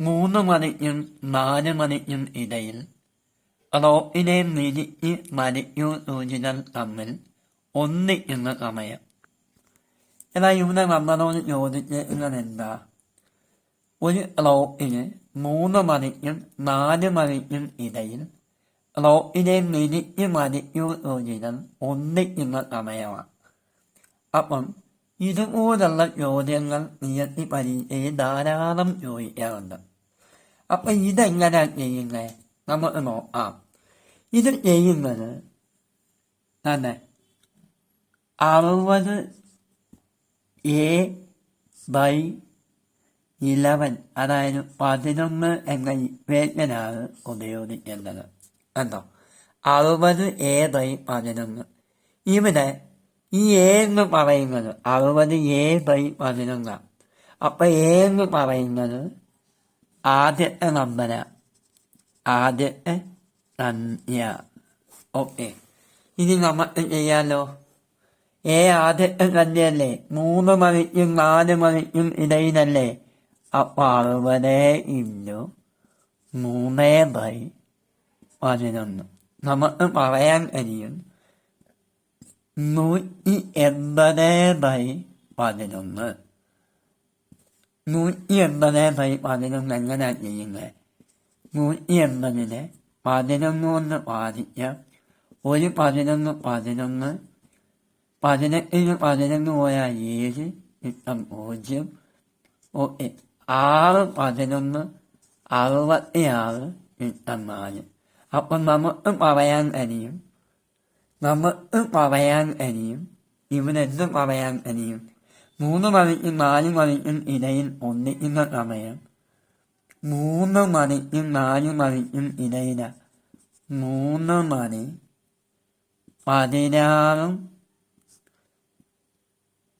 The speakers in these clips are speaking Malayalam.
മൂന്ന് മണിക്കും നാല് മണിക്കും ഇടയിൽ. റോപ്പിനെ മിനിറ്റ് മണിക്കൂർ സൂചികൾ തമ്മിൽ ഒന്നിക്കുന്ന സമയം. എന്നാൽ ഇവിടെ നമ്മളോട് ചോദിക്കുന്നത് എന്താ ഒരു റോപ്പിന് മൂന്ന് മണിക്കും നാല് മണിക്കും ഇടയിൽ റോപ്പിനെ മിനിറ്റ് മണിക്കൂർ സൂചികൾ ഒന്നിക്കുന്ന സമയമാണ്. അപ്പം ഇതുപോലുള്ള ചോദ്യങ്ങൾ നിയത്തി പരീക്ഷയിൽ ധാരാളം ചോദിക്കാറുണ്ട്. അപ്പൊ ഇതെങ്ങനെ ചെയ്യുന്നത് നമുക്ക് നോക്കാം. ഇത് ചെയ്യുന്നത് തന്നെ അറുപത് എ ബൈ ഇലവൻ അതായത് പതിനൊന്ന് എന്ന ഇക്വേഷനാണ് ഉപയോഗിക്കേണ്ടത്. കണ്ടോ? അറുപത് എ ബൈ പതിനൊന്ന്. ഇവിടെ ഈ എ എന്ന് പറയുന്നത്. അറുപത് എ ബൈ പതിനൊന്നാണ് അപ്പൊ എ എന്ന് പറയുന്നത് ആദ്യത്തെ നമ്പര ആദ്യത്തെ സംഖ്യ ഓക്കെ. ഇനി നമുക്ക് ചെയ്യാലോ? ഏ ആദ്യത്തെ സംഖ്യയല്ലേ മൂന്ന് മണിക്കും നാല് മണിക്കും ഇടയിലല്ലേ? അപ്പൊ അറുപത് ഇന്റു മൂന്ന് ബൈ പതിനൊന്ന് നമുക്ക് പറയാൻ കഴിയും. നൂറ്റി എൺപത് ബൈ പതിനൊന്ന്. നൂറ്റി എൺപത് ബൈ പതിനൊന്ന് എങ്ങനെയാ ചെയ്യുന്നത് നൂറ്റി എൺപതിന് പതിനൊന്ന് കൊണ്ട് ബാധിക്കാം ഒരു പതിനൊന്ന് പതിനൊന്ന്. പതിനെട്ടിന് പതിനൊന്ന് പോയാൽ ഏഴ് കിട്ടം പൂജ്യം. ഓക്കെ ആറ് പതിനൊന്ന് അറുപത്തി ആറ് കിട്ടം നാല്. അപ്പം നമുക്ക് പറയാൻ കഴിയും നമുക്ക് പറയാൻ കഴിയും ഇവിടെ എന്ത് പറയാൻ കഴിയും മൂന്ന് മണിക്കും നാല് മണിക്കും ഇടയിൽ ഒന്നിക്കുന്ന സമയം. മൂന്ന് മണിക്കും നാല് മണിക്കും ഇടയില. മൂന്ന് മണി പതിനാറും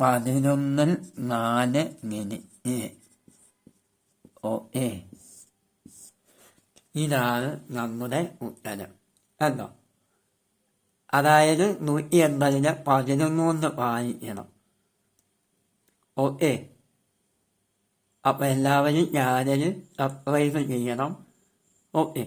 പതിനൊന്നിൽ നാല് മിനിറ്റ് ഓക്കെ ഇതാണ് നമ്മുടെ ഉത്തരം. കണ്ടോ? അതായത് നൂറ്റി എൺപതിന് പതിനൊന്ന് കൊണ്ട് വായിക്കണം ഓക്കെ അപ്പോൾ എല്ലാവരും ചാനൽ സബ്സ്ക്രൈബ് ചെയ്യണം. ഓക്കെ